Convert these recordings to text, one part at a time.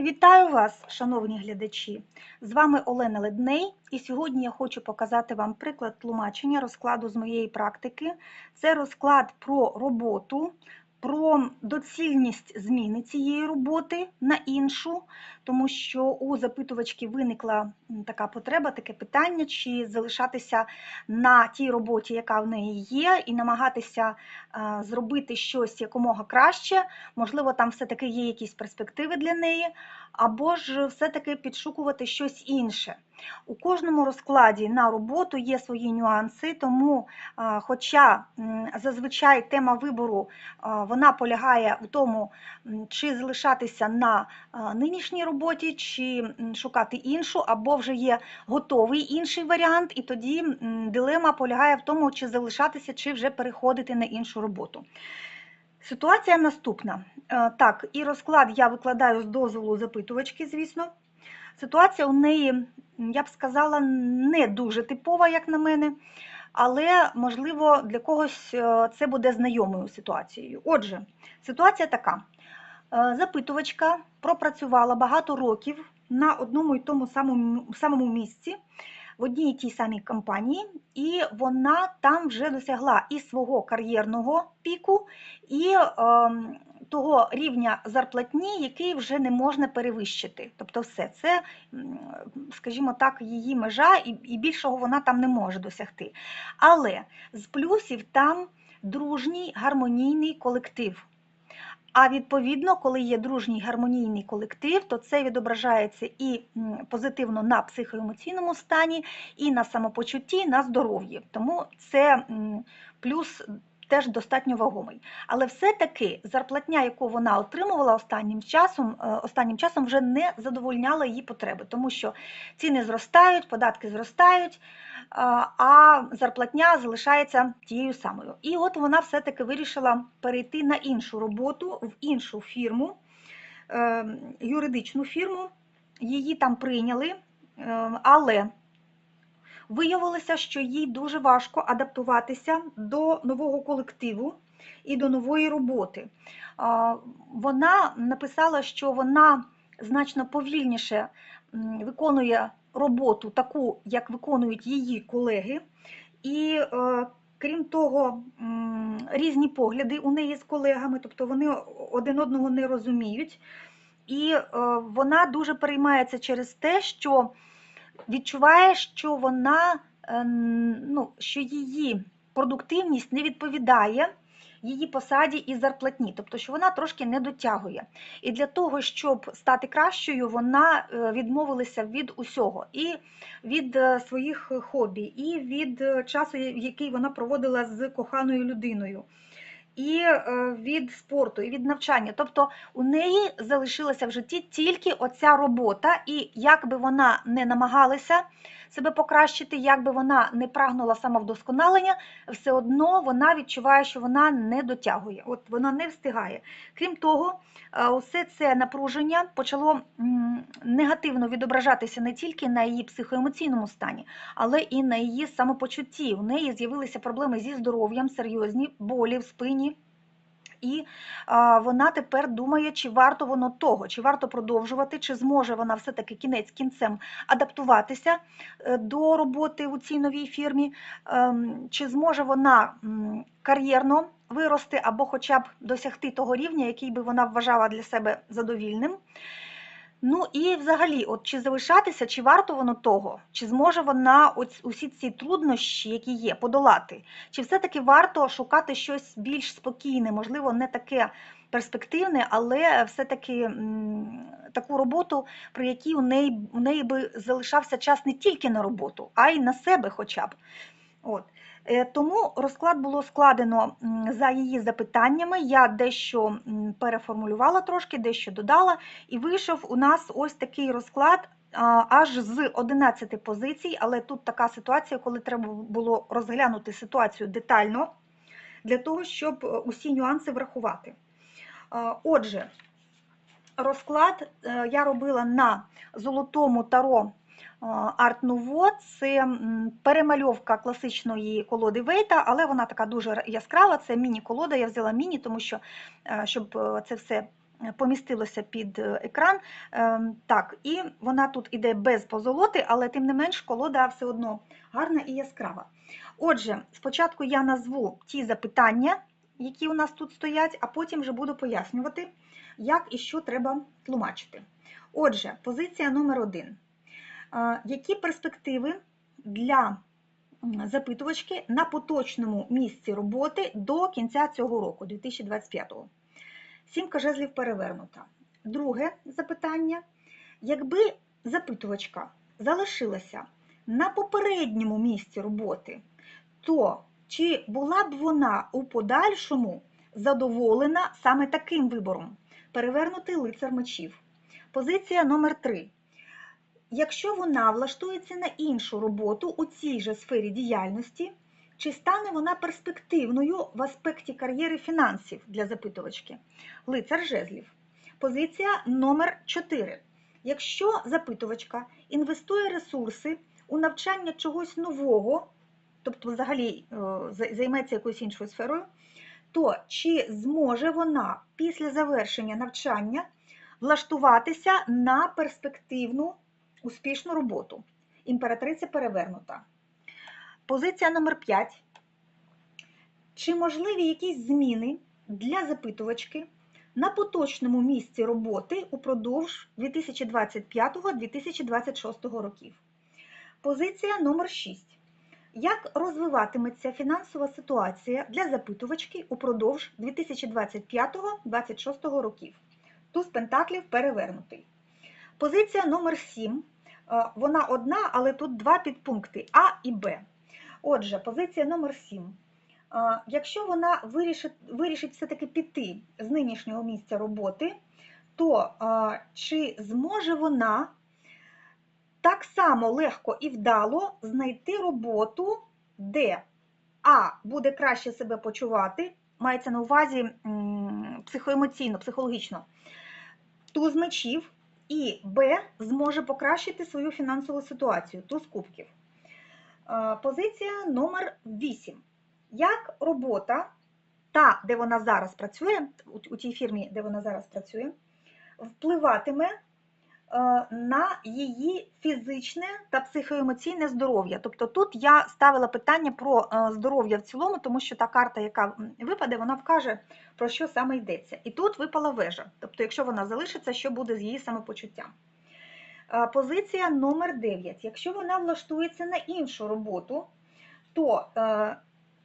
Вітаю вас, шановні глядачі! З вами Олена Ледней, і сьогодні я хочу показати вам приклад тлумачення розкладу з моєї практики. Це розклад про роботу, про доцільність зміни цієї роботи на іншу, тому що у запитувачки виникла така потреба, таке питання, чи залишатися на тій роботі, яка в неї є, і намагатися зробити щось якомога краще. Можливо, там все-таки є якісь перспективи для неї, або ж все-таки підшукувати щось інше. У кожному розкладі на роботу є свої нюанси, тому, хоча зазвичай тема вибору вона полягає в тому, чи залишатися на нинішній роботі, чи шукати іншу, або вже є готовий інший варіант, і тоді дилема полягає в тому, чи залишатися, чи вже переходити на іншу роботу. Ситуація наступна. Е, так, і розклад я викладаю з дозволу запитувачки, звісно. Ситуація у неї, я б сказала, не дуже типова, як на мене, але, можливо, для когось е, це буде знайомою ситуацією. Отже, ситуація така: е, запитувачка пропрацювала багато років на одному і тому самому, самому місці в одній і тій самій компанії, і вона там вже досягла і свого кар'єрного піку, і е, того рівня зарплатні, який вже не можна перевищити. Тобто, все це, скажімо так, її межа, і більшого вона там не може досягти. Але з плюсів там дружній гармонійний колектив. А відповідно, коли є дружній гармонійний колектив, то це відображається і позитивно на психоемоційному стані, і на самопочутті, і на здоров'ї. Тому це плюс теж достатньо вагомий. Але все-таки зарплатня, яку вона отримувала останнім часом, е, останнім часом вже не задовольняла її потреби, тому що ціни зростають, податки зростають, а зарплатня залишається тією самою. І от вона все-таки вирішила перейти на іншу роботу, в іншу фірму, е, юридичну фірму. Її там прийняли, е, але Виявилося, що їй дуже важко адаптуватися до нового колективу і до нової роботи. Вона написала, що вона значно повільніше виконує роботу, таку, як виконують її колеги. І е, крім того, різні погляди у неї з колегами, тобто вони один одного не розуміють. І е, вона дуже переймається через те, що відчуває, що вона, е, ну, що її продуктивність не відповідає її посаді і зарплатні, тобто, що вона трошки не дотягує. І для того, щоб стати кращою, вона е, відмовилася від усього, і від е, своїх хобі, і від часу, який вона проводила з коханою людиною і е, від спорту, і від навчання. Тобто у неї залишилася в житті тільки оця робота, і як би вона не намагалася себе покращити, як би вона не прагнула самовдосконалення, все одно вона відчуває, що вона не дотягує, от вона не встигає. Крім того, е, усе це напруження почало негативно відображатися не тільки на її психоемоційному стані, але і на її самопочутті. У неї з'явилися проблеми зі здоров'ям, серйозні болі в спині. І вона тепер думає, чи варто воно того, чи варто продовжувати, чи зможе вона все-таки кінець кінцем адаптуватися е, до роботи у цій новій фірмі, ем, чи зможе вона кар'єрно вирости або хоча б досягти того рівня, який би вона вважала для себе задовільним. Ну і взагалі, от чи залишатися, чи варто воно того, чи зможе вона ось усі ці труднощі, які є, подолати, чи все-таки варто шукати щось більш спокійне, можливо, не таке перспективне, але все-таки таку роботу, при якій у неї у неї би залишався час не тільки на роботу, а й на себе хоча б. От. Е, тому розклад було складено за її запитаннями. Я дещо переформулювала трошки, дещо додала, і вийшов у нас ось такий розклад. Аж з 11 позицій, але тут така ситуація, коли треба було розглянути ситуацію детально для того, щоб е, усі нюанси врахувати. Отже, розклад е, я робила на золотому таро Арт Нуво це перемальовка класичної колоди Вейта, але вона така дуже яскрава, це міні-колода. Я взяла міні, тому що, е, щоб е, це все помістилося під е, екран. Ем, Так, і вона тут іде без позолоти, але тим не менш колода все одно гарна і яскрава. Отже, спочатку я назву ті запитання, які у нас тут стоять, а потім вже буду пояснювати, як і що треба тлумачити. Отже, позиція номер один. Які перспективи для запитувачки на поточному місці роботи до кінця цього року, 2025-го? Сімка жезлів перевернута. Друге запитання. Якби запитувачка залишилася на попередньому місці роботи, то чи була б вона у подальшому задоволена саме таким вибором? Перевернутий лицар мечів. Позиція номер 3. Якщо вона влаштується на іншу роботу у цій же сфері діяльності, чи стане вона перспективною в аспекті кар'єри фінансів для запитувачки? Лицар жезлів. Позиція номер 4. Якщо запитувачка інвестує ресурси у навчання чогось нового, тобто взагалі е, займеться якоюсь іншою сферою, то чи зможе вона після завершення навчання влаштуватися на перспективну успішну роботу? Імператриця перевернута. Позиція номер 5. Чи можливі якісь зміни для запитувачки на поточному місці роботи упродовж 2025-2026 років? Позиція номер 6. Як розвиватиметься фінансова ситуація для запитувачки упродовж 2025-2026 років? Туз Пентаклів перевернутий. Позиція номер 7. Е, Вона одна, але тут два підпункти А і Б. Отже, позиція номер 7. Е, Якщо вона вирішить, вирішить все-таки піти з нинішнього місця роботи, то е, чи зможе вона так само легко і вдало знайти роботу, де А буде краще себе почувати, мається на увазі психоемоційно, психологічно, туз мечів, і Б зможе покращити свою фінансову ситуацію, туз кубків. Е, Позиція номер 8. Як робота, та, де вона зараз працює, у- тій фірмі, де вона зараз працює, впливатиме на її фізичне та психоемоційне здоров'я. Тобто тут я ставила питання про е, здоров'я в цілому, тому що та карта, яка випаде, вона вкаже, про що саме йдеться. І тут випала вежа. Тобто, якщо вона залишиться, що буде з її самопочуттям? Е, Позиція номер 9. Якщо вона влаштується на іншу роботу, то е,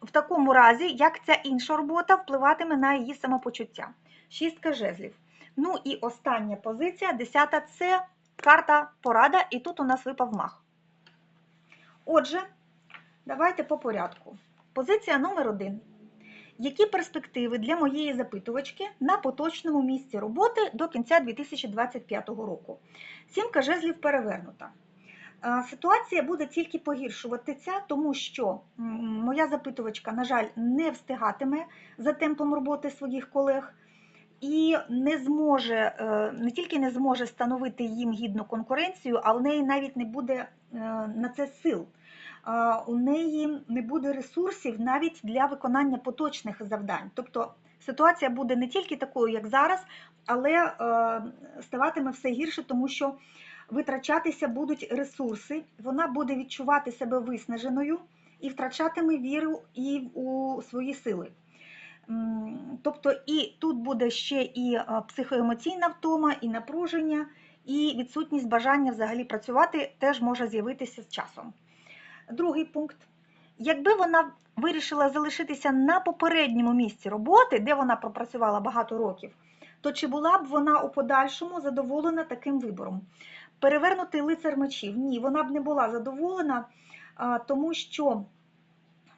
в такому разі, як ця інша робота впливатиме на її самопочуття? Шістка жезлів. Ну і остання позиція, десята це карта порада, і тут у нас випав мах. Отже, давайте по порядку. Позиція номер один. Які перспективи для моєї запитувачки на поточному місці роботи до кінця 2025 року? Сімка жезлів перевернута. Е, Ситуація буде тільки погіршуватися, тому що моя запитувачка, на жаль, не встигатиме за темпом роботи своїх колег і не зможе, е, не тільки не зможе становити їм гідну конкуренцію, а в неї навіть не буде е, на це сил. У неї не буде ресурсів навіть для виконання поточних завдань. Тобто ситуація буде не тільки такою, як зараз, але е, ставатиме все гірше, тому що витрачатися будуть ресурси, вона буде відчувати себе виснаженою і втрачатиме віру і у свої сили. Тобто і тут буде ще і е, психоемоційна втома, і напруження, і відсутність бажання взагалі працювати теж може з'явитися з часом. Другий пункт. Якби вона вирішила залишитися на попередньому місці роботи, де вона пропрацювала багато років, то чи була б вона у подальшому задоволена таким вибором? Перевернутий лицар мечів. Ні, вона б не була задоволена, тому що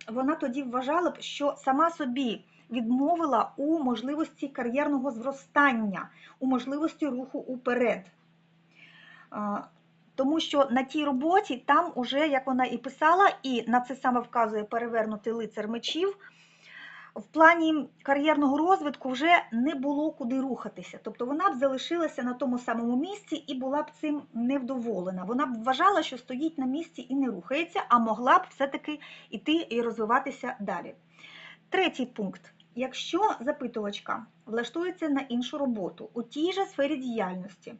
вона тоді вважала б, що сама собі відмовила у можливості кар'єрного зростання, у можливості руху уперед. Тому що на тій роботі там уже, як вона і писала, і на це саме вказує перевернутий лицар мечів, в плані кар'єрного розвитку вже не було куди рухатися. Тобто вона б залишилася на тому самому місці і була б цим невдоволена. Вона б вважала, що стоїть на місці і не рухається, а могла б все-таки йти і розвиватися далі. Третій пункт. Якщо запитувачка влаштується на іншу роботу у тій же сфері діяльності,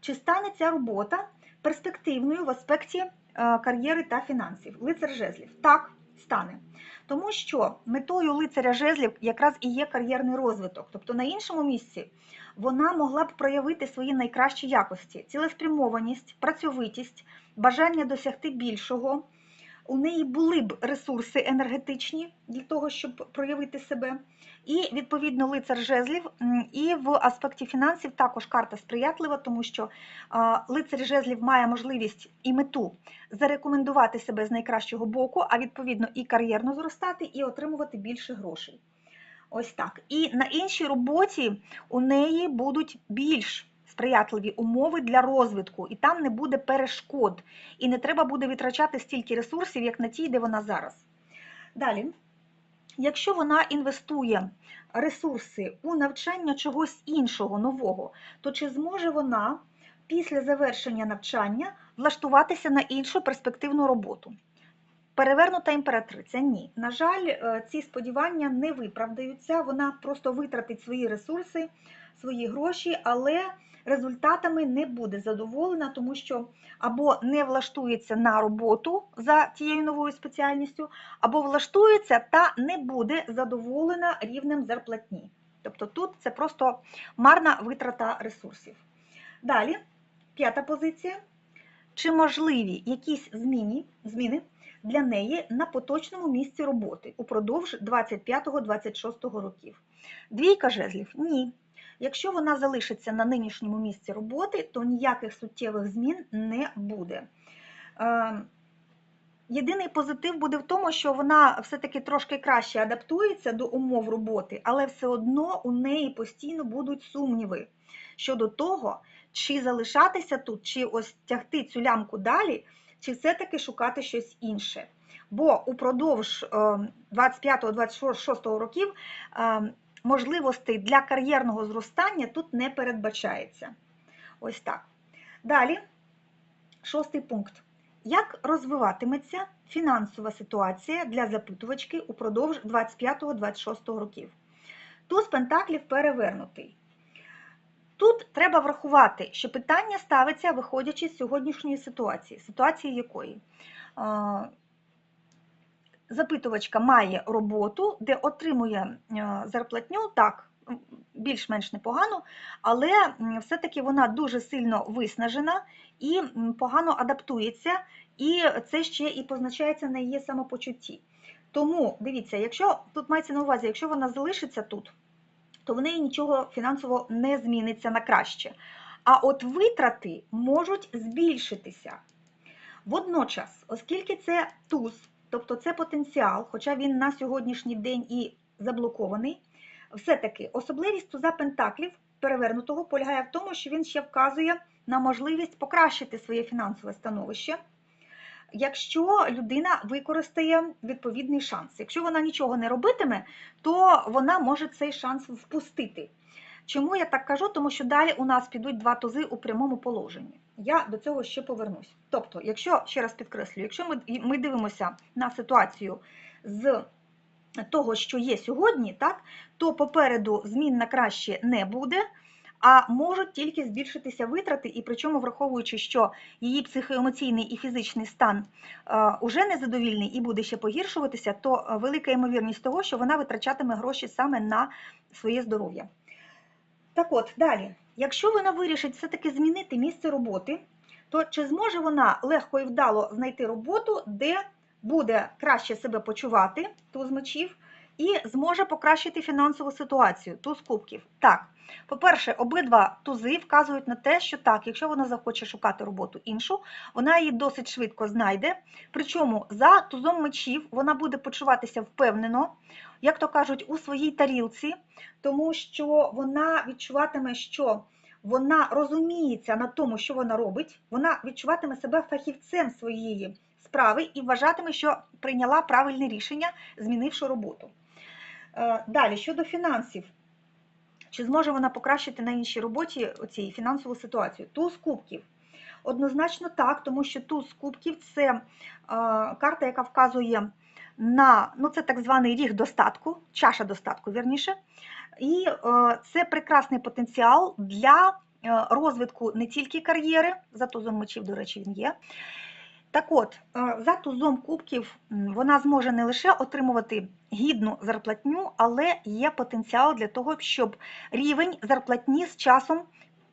чи стане ця робота перспективною в аспекті е, кар'єри та фінансів? Лицар жезлів. Так, стане. Тому що метою лицаря жезлів якраз і є кар'єрний розвиток. Тобто на іншому місці вона могла б проявити свої найкращі якості: цілеспрямованість, працьовитість, бажання досягти більшого. У неї були б ресурси енергетичні для того, щоб проявити себе. І відповідно лицар жезлів, і в аспекті фінансів також карта сприятлива, тому що лицар жезлів має можливість і мету зарекомендувати себе з найкращого боку, а відповідно і кар'єрно зростати, і отримувати більше грошей. Ось так. І на іншій роботі у неї будуть більш сприятливі умови для розвитку, і там не буде перешкод, і не треба буде витрачати стільки ресурсів, як на тій, де вона зараз. Далі, якщо вона інвестує ресурси у навчання чогось іншого нового, то чи зможе вона після завершення навчання влаштуватися на іншу перспективну роботу? Перевернута імператриця ні. На жаль, е, ці сподівання не виправдаються. Вона просто витратить свої ресурси, свої гроші, але результатами не буде задоволена, тому що або не влаштується на роботу за тією новою спеціальністю, або влаштується та не буде задоволена рівнем зарплатні. Тобто тут це просто марна витрата ресурсів. Далі, п'ята позиція. Чи можливі якісь зміни, зміни для неї на поточному місці роботи упродовж 25-26 років? Двійка жезлів ні. Якщо вона залишиться на нинішньому місці роботи, то ніяких суттєвих змін не буде. Е, Єдиний позитив буде в тому, що вона все-таки трошки краще адаптується до умов роботи, але все одно у неї постійно будуть сумніви щодо того, чи залишатися тут, чи ось тягти цю лямку далі, чи все-таки шукати щось інше. Бо упродовж 25-26 років е, можливостей для кар'єрного зростання тут не передбачається. Ось так. Далі, шостий пункт. Як розвиватиметься фінансова ситуація для запитувачки упродовж 25-26 років? Туз пентаклів перевернутий. Тут треба врахувати, що питання ставиться, виходячи з сьогоднішньої ситуації, ситуації якої запитувачка має роботу, де отримує зарплатню, так, більш-менш непогано, але все-таки вона дуже сильно виснажена і погано адаптується, і це ще і позначається на її самопочутті. Тому дивіться, якщо тут мається на увазі, якщо вона залишиться тут, то в неї нічого фінансово не зміниться на краще. А от витрати можуть збільшитися. Водночас, оскільки це туз, тобто це потенціал, хоча він на сьогоднішній день і заблокований, все-таки особливість туза пентаклів перевернутого полягає в тому, що він ще вказує на можливість покращити своє фінансове становище, якщо людина використає відповідний шанс. Якщо вона нічого не робитиме, то вона може цей шанс впустити. Чому я так кажу? Тому що далі у нас підуть два тузи у прямому положенні. Я до цього ще повернусь. Тобто, якщо, ще раз підкреслюю, якщо ми, ми дивимося на ситуацію з того, що є сьогодні, так, то попереду змін на краще не буде, а можуть тільки збільшитися витрати, і причому враховуючи, що її психоемоційний і фізичний стан е, уже незадовільний і буде ще погіршуватися, то велика ймовірність того, що вона витрачатиме гроші саме на своє здоров'я. Так от, далі, якщо вона вирішить все-таки змінити місце роботи, то чи зможе вона легко і вдало знайти роботу, де буде краще себе почувати, туз мечів, і зможе покращити фінансову ситуацію, туз кубків? Так. По-перше, обидва тузи вказують на те, що так, якщо вона захоче шукати роботу іншу, вона її досить швидко знайде. Причому за тузом мечів вона буде почуватися впевнено, як то кажуть, у своїй тарілці, тому що вона відчуватиме, що вона розуміється на тому, що вона робить, вона відчуватиме себе фахівцем своєї справи і вважатиме, що прийняла правильне рішення, змінивши роботу. Е, далі, щодо фінансів. Чи зможе вона покращити на іншій роботі оці фінансову ситуацію? Туз кубків. Однозначно так, тому що туз кубків це е, карта, яка вказує на ну це так званий ріг достатку, чаша достатку, вірніше. І е, це прекрасний потенціал для е, розвитку не тільки кар'єри, за тузом мечів, до речі, він є. Так от, е, за тузом кубків вона зможе не лише отримувати гідну зарплатню, але є потенціал для того, щоб рівень зарплатні з часом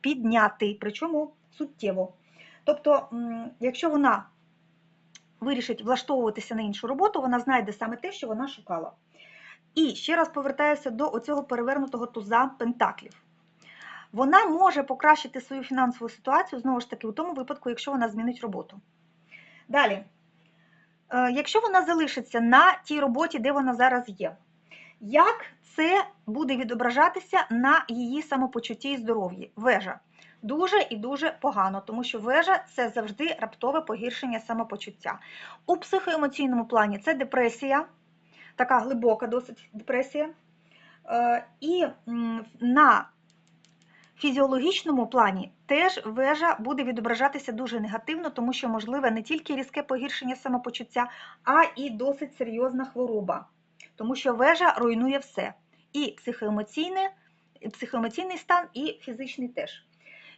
підняти, причому суттєво. Тобто, якщо вона вирішить влаштовуватися на іншу роботу, вона знайде саме те, що вона шукала. І ще раз повертаюся до оцього перевернутого туза пентаклів. Вона може покращити свою фінансову ситуацію, знову ж таки, у тому випадку, якщо вона змінить роботу. Далі, Е, якщо вона залишиться на тій роботі, де вона зараз є, як це буде відображатися на її самопочутті і здоров'ї? Вежа. Дуже і дуже погано, тому що вежа це завжди раптове погіршення самопочуття. У психоемоційному плані це депресія, така глибока досить депресія. Е, І на фізіологічному плані теж вежа буде відображатися дуже негативно, тому що можливе не тільки різке погіршення самопочуття, а і досить серйозна хвороба, тому що вежа руйнує все. І психоемоційне, психоемоційний стан, і фізичний теж.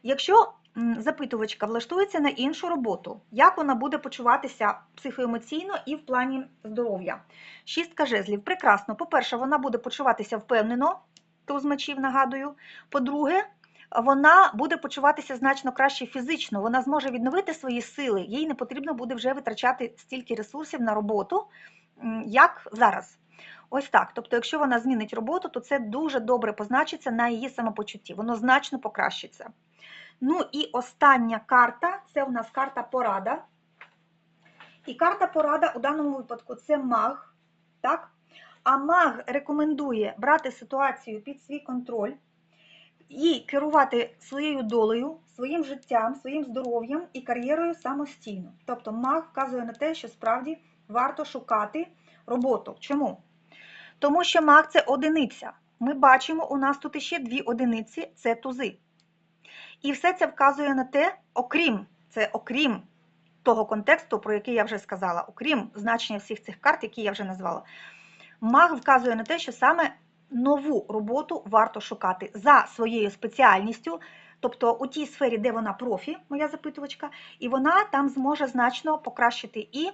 Якщо запитувачка влаштується на іншу роботу, як вона буде почуватися психоемоційно і в плані здоров'я? Шістка жезлів. Прекрасно. По-перше, вона буде почуватися впевнено, туз мечів, нагадую. По-друге, вона буде почуватися значно краще фізично, вона зможе відновити свої сили, їй не потрібно буде вже витрачати стільки ресурсів на роботу, як зараз. Ось так. Тобто, якщо вона змінить роботу, то це дуже добре позначиться на її самопочутті, воно значно покращиться. Ну і остання карта це у нас карта порада. І карта порада у даному випадку це маг. Так? А маг рекомендує брати ситуацію під свій контроль і керувати своєю долею, своїм життям, своїм здоров'ям і кар'єрою самостійно. Тобто маг вказує на те, що справді варто шукати роботу. Чому? Тому що маг це одиниця. Ми бачимо, у нас тут іще дві одиниці це тузи. І все це вказує на те, окрім це окрім того контексту, про який я вже сказала, окрім значення всіх цих карт, які я вже назвала. Маг вказує на те, що саме нову роботу варто шукати за своєю спеціальністю, тобто у тій сфері, де вона профі, моя запитувачка, і вона там зможе значно покращити і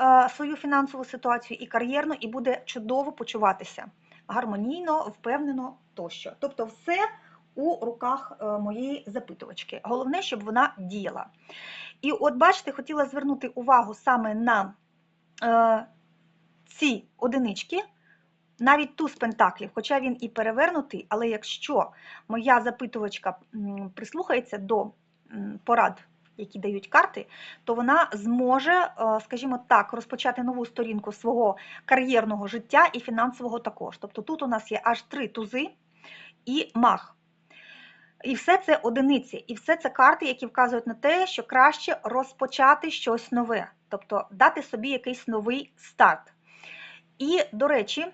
е, свою фінансову ситуацію, і кар'єрну, і буде чудово почуватися гармонійно, впевнено тощо. Тобто, все у руках е, моєї запитувачки. Головне, щоб вона діяла. І от бачите, хотіла звернути увагу саме на е, ці одинички, навіть туз пентаклів, хоча він і перевернутий, але якщо моя запитувачка прислухається до порад, які дають карти, то вона зможе, е, скажімо так, розпочати нову сторінку свого кар'єрного життя і фінансового також. Тобто тут у нас є аж три тузи і мах. І все це одиниці, і все це карти, які вказують на те, що краще розпочати щось нове, тобто дати собі якийсь новий старт. І, до речі,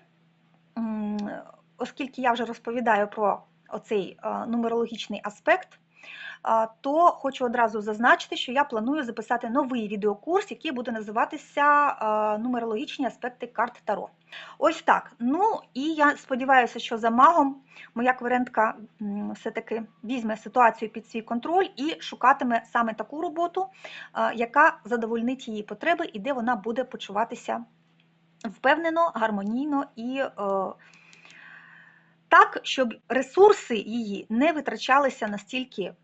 оскільки я вже розповідаю про оцей е, нумерологічний аспект, то хочу одразу зазначити, що я планую записати новий відеокурс, який буде називатися Нумерологічні аспекти карт Таро. Ось так. Ну і я сподіваюся, що за магом моя кверентка все-таки візьме ситуацію під свій контроль і шукатиме саме таку роботу, яка задовольнить її потреби і де вона буде почуватися впевнено, гармонійно і. е, так, щоб ресурси її не витрачалися настільки е,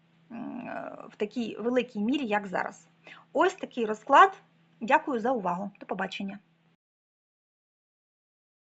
в такій великій мірі, як зараз. Ось такий розклад. Дякую за увагу. До побачення.